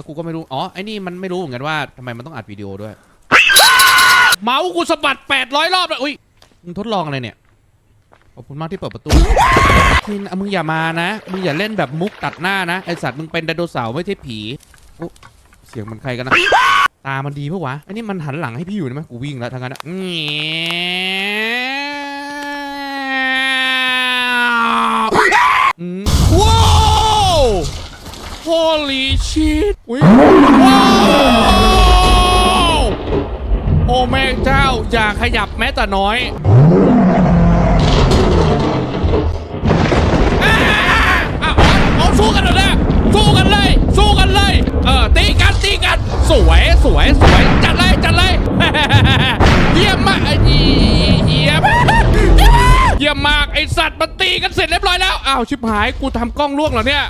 แล้วกูก็ไม่รู้ อ๋อ ไอ้นี่มันไม่รู้เหมือนกันว่าทำไมมันต้องอัดวิดีโอด้วย เมาส์กูสะบัด 800 รอบเลยอุ้ย มึงทดลองอะไรเนี่ย ขอบคุณมากที่เปิดประตูมินอะมึงอย่ามานะ มึงอย่าเล่นแบบมุกตัดหน้านะ ไอสัตว์มึงเป็นไดโนเสาร์ไม่ใช่ผีอุ๊ยเสียงมันใครกันนะ ตามันดีปะวะไอ้นี่มันหันหลังให้พี่อยู่ได้ไหมกูวิ่งแล้วทางนั้นอะ holy shit อุ้ยว้าวโอ้แม่เจ้า อย่าขยับแม้แต่น้อยอ่าอะอ๋ออ๋อสู้กันเลยนะสู้กันเลย สู้กันเลย เออ ตีกัน ตีกัน สวย สวย สวย จัดเลย จัดเลย เยี่ยมมากไอ้เยี่ยมเยี่ยมมาก ไอสัตว์มันตีกันเสร็จเรียบร้อยแล้ว อ้าว ชิบหาย กูทำกล้องล่วงเหรอเนี่ย